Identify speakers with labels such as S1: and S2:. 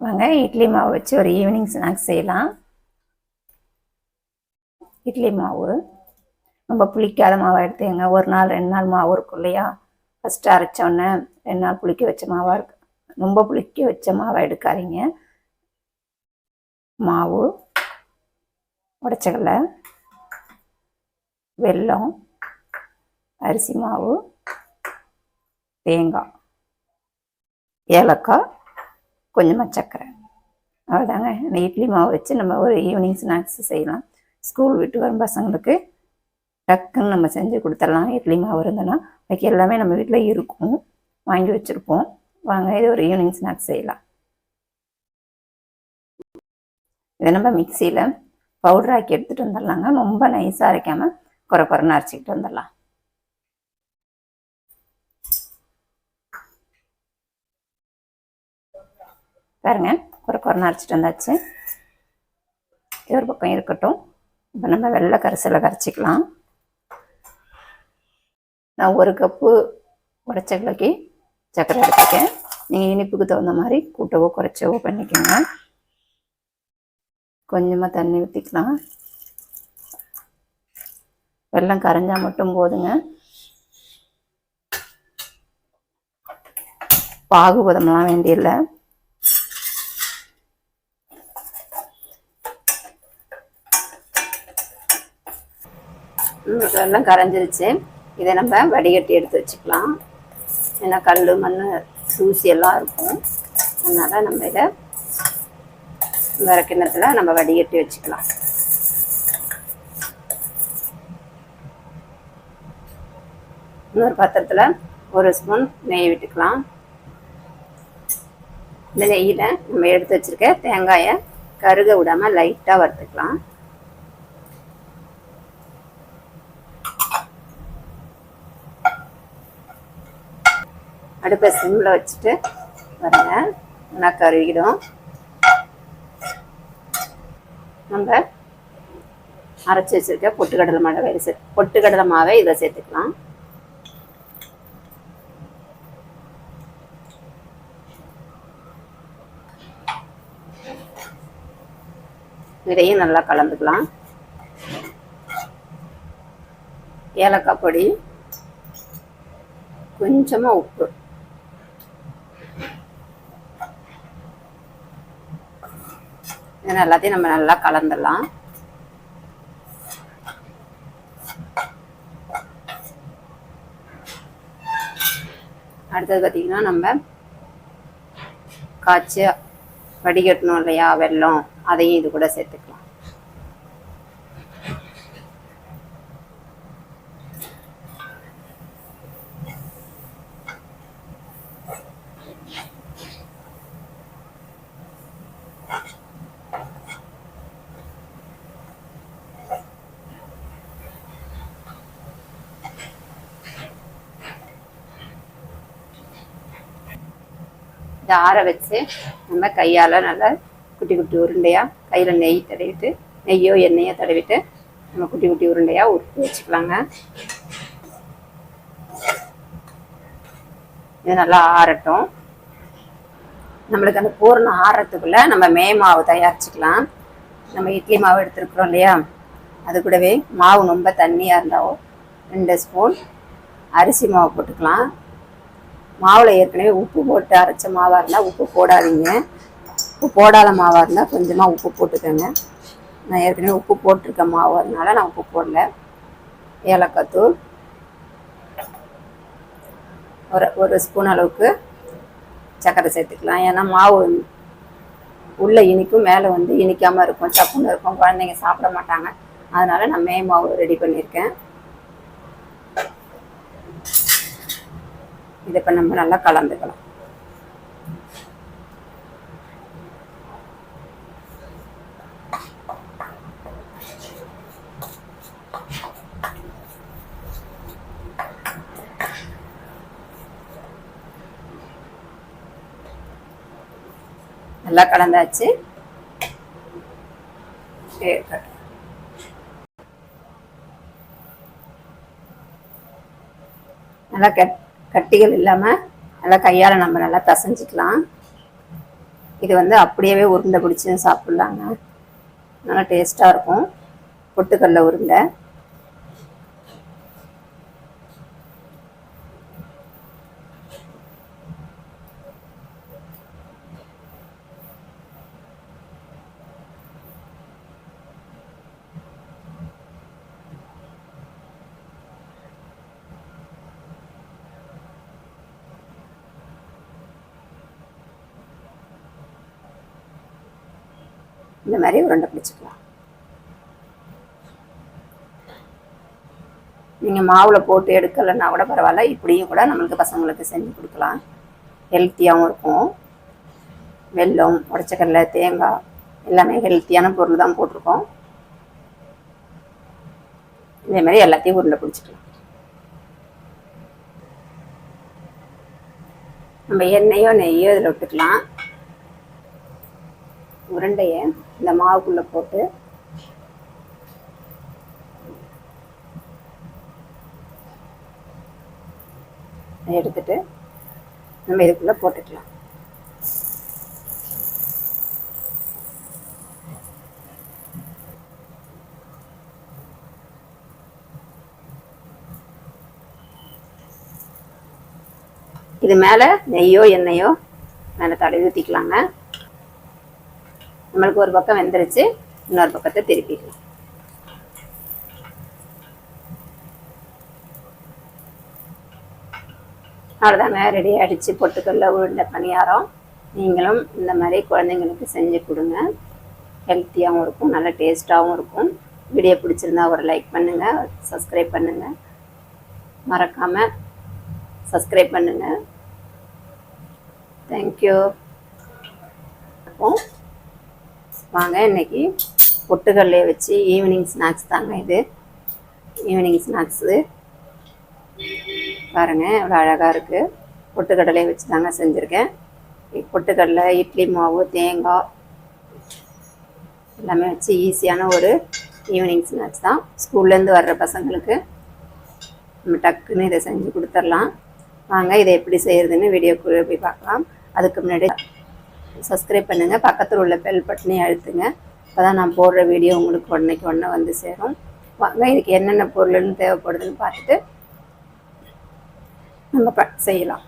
S1: வாங்க இட்லி மாவு வச்சு ஒரு ஈவினிங் ஸ்நாக்ஸ் செய்யலாம். இட்லி மாவு. ரொம்ப புளிக்காத மாவை எடுத்துங்க ஒரு நாள் ரெண்டு நாள் மாவு இருக்கும் இல்லையா? ஃபஸ்ட்டு அரைச்சோன்னே ரெண்டு நாள் புளிக்க வச்ச மாவாக இருக்கு. ரொம்ப புளிக்க வச்ச மாவை எடுக்காதீங்க. மாவு உடச்சக்கடலை வெல்லம் அரிசி மாவு தேங்காய் ஏலக்காய் கொஞ்சமாக சர்க்கரை அவ்வளோதாங்க இந்த இட்லி மாவு வச்சு நம்ம ஒரு ஈவினிங் ஸ்நாக்ஸ் செய்யலாம். ஸ்கூல் விட்டு வரும் பசங்களுக்கு டக்குன்னு நம்ம செஞ்சு கொடுத்துடலாம். இட்லி மாவு இருந்தோன்னா அதுக்கு எல்லாமே நம்ம வீட்டில் இருக்கும். வாங்கி வச்சுருப்போம். வாங்க இது ஒரு ஈவினிங் ஸ்நாக்ஸ் செய்யலாம். இதை நம்ம மிக்சியில் பவுடர் ஆக்கி எடுத்துகிட்டு வந்துடலாங்க. ரொம்ப நைஸாக அரைக்காமல் குறை குறைன்னு அரைச்சிக்கிட்டு வந்துடலாம். பாருங்க குறை குறைன்னு அரைச்சிட்டு வந்தாச்சு. இது ஒரு பக்கம் இருக்கட்டும். இப்போ நம்ம வெள்ளை கரைசலில் கரைச்சிக்கலாம். நான் ஒரு கப்பு உடச்சக்கலைக்கு சர்க்கரை எடுத்துக்கேன் நீங்கள் இனிப்புக்கு தகுந்த மாதிரி கூட்டவோ குறைச்சவோ பண்ணிக்கோங்க. கொஞ்சமாக தண்ணி ஊற்றிக்கலாம் வெள்ளம் கரைஞ்சால் மட்டும் போதுங்க. பாகுபதம்லாம் வேண்டியதில்லை எல்லாம் கரைஞ்சிருச்சு. இதை நம்ம வடிகட்டி எடுத்து வச்சுக்கலாம். ஏன்னா கல் மண் தூசி எல்லாம் இருக்கும். அதனால் நம்ம இதை வேறு கிண்ணத்தில் நம்ம வடிகட்டி வச்சுக்கலாம். இன்னொரு பாத்திரத்தில் ஒரு ஸ்பூன் நெய் விட்டுக்கலாம். இந்த நெய்யில் நம்ம எடுத்து வச்சுருக்க தேங்காயை கருக விடாமல் லைட்டாக வறுத்துக்கலாம். அடுப்பை சிம்மில் வச்சுட்டு வரங்க நல்லா கருகிடும். நம்ம அரைச்சி வச்சுருக்க பொட்டுக்கடலை மாவை சே பொட்டுக்கடலை மாவை இதை சேர்த்துக்கலாம். இதையும் நல்லா கலந்துக்கலாம். ஏலக்காய் பொடி கொஞ்சமாக உப்பு. இது எல்லாத்தையும் நம்ம நல்லா கலந்துடலாம். அடுத்தது பார்த்திங்கன்னா நம்ம காய்ச்சி வடிகட்டணும் இல்லையா வெள்ளம் அதையும் இது கூட சேர்த்துக்கலாம். இதை ஆற வச்சு நம்ம கையால் நல்லா குட்டி குட்டி உருண்டையாக கையில் நெய் தடவிட்டு நெய்யோ எண்ணெயோ தடவிட்டு நம்ம குட்டி குட்டி உருண்டையாக உருட்டி வச்சுக்கலாங்க. இது நல்லா ஆறட்டும். நம்மளுக்கு அந்த பூரணம் ஆறுறதுக்குள்ள நம்ம மே மாவு தயாரிச்சுக்கலாம். நம்ம இட்லி மாவு எடுத்துருக்குறோம் இல்லையா? அது கூடவே மாவு ரொம்ப தண்ணியாக இருந்தாவோ ரெண்டு ஸ்பூன் அரிசி மாவு போட்டுக்கலாம். மாவில் ஏற்கனவே உப்பு போட்டு அரைச்ச மாவாக இருந்தால் உப்பு போடாதீங்க. உப்பு போடாத மாவாக இருந்தால் கொஞ்சமாக உப்பு போட்டுக்கோங்க. நான் ஏற்கனவே உப்பு போட்டிருக்க மாவு அதனால நான் உப்பு போடல. ஏலக்காத்தூள் ஒரு ஒரு ஸ்பூன் அளவுக்கு சர்க்கரை சேர்த்துக்கலாம். ஏன்னா மாவு உள்ளே இனிக்கும் மேலே வந்து இனிக்காமல் இருக்கும் சப்புன்னு இருக்கும். குழந்தைங்க சாப்பிட மாட்டாங்க. அதனால நான் மே மாவு ரெடி பண்ணியிருக்கேன். இதை இப்போ நம்ம நல்லா கலந்துக்கலாம். நல்லா கலந்தாச்சு. இருக்கட்டும் நல்லா கட் கட்டிகள் இல்லாமல் நல்லா கையால் நம்ம நல்லா பிசைஞ்சிக்கலாம். இது வந்து அப்படியே உருண்டை பிடிச்சி சாப்பிட்லாங்க. நல்லா டேஸ்ட்டாக இருக்கும். பொட்டுக்கடல உருண்டை. இந்த மாதிரி உருண்டை பிடிச்சிக்கலாம். நீங்கள் மாவில் போட்டு எடுக்கலைன்னா கூட பரவாயில்ல. இப்படியும் கூட நம்மளுக்கு பசங்களுக்கு செஞ்சு கொடுக்கலாம். ஹெல்த்தியாகவும் இருக்கும். வெல்லம் உடச்சக்கடலை தேங்காய் எல்லாமே ஹெல்த்தியான பொருள் தான் போட்டிருக்கோம். இதே மாதிரி எல்லாத்தையும் உருண்டை பிடிச்சிக்கலாம். நம்ம எண்ணெயோ நெய்யோ இதில் விட்டுக்கலாம். உருண்டையை இந்த மாவுக்குள்ளே போட்டு எடுத்துட்டு நம்ம இதுக்குள்ளே போட்டுக்கலாம். இது மேலே நெய்யோ எண்ணெயோ மேலே தடவி ஊற்றிக்கலாங்க நம்மளுக்கு ஒரு பக்கம் வெந்துருச்சு இன்னொரு பக்கத்தை திருப்பிக்கலாம். அவ்வளோதாங்க ரெடி ஆகிடுச்சு பொட்டுக்கல்ல உருண்டை பணியாரம். நீங்களும் இந்த மாதிரி குழந்தைங்களுக்கு செஞ்சு கொடுங்க. ஹெல்த்தியாகவும் இருக்கும் நல்ல டேஸ்ட்டாகவும் இருக்கும். வீடியோ பிடிச்சிருந்தா ஒரு லைக் பண்ணுங்கள் சப்ஸ்கிரைப் பண்ணுங்கள் மறக்காமல் சப்ஸ்கிரைப் பண்ணுங்கள் தேங்க்யூ அப்போ வாங்க. இன்னைக்கு பொட்டுக்கல்லையை வச்சு ஈவினிங் ஸ்நாக்ஸ் தாங்க இது. ஈவினிங் ஸ்நாக்ஸு பாருங்க எவ்வளோ அழகாக இருக்குது பொட்டுக்கடலையை வச்சு தாங்க செஞ்சுருக்கேன். பொட்டுக்கடலை இட்லி மாவு தேங்காய் எல்லாமே வச்சு ஈஸியான ஒரு ஈவினிங் ஸ்நாக்ஸ் தான். ஸ்கூல்லேருந்து வர்ற பசங்களுக்கு நம்ம டக்குன்னு இதை செஞ்சு கொடுத்துர்லாம் வாங்க இதை எப்படி செய்கிறதுன்னு வீடியோக்குள்ளே போய் பார்க்கலாம். அதுக்கு முன்னாடி சப்ஸ்கிரைப் பண்ணுங்கள் பக்கத்தில் உள்ள பெல் பட்டனையும் அழுத்துங்க. அப்போ தான் நான் போடுற வீடியோ உங்களுக்கு உடனேக்கு உடனே வந்து சேரும். வாங்க இதுக்கு என்னென்ன பொருள்னு தேவைப்படுதுன்னு பார்த்துட்டு நம்ம ப செய்யலாம்.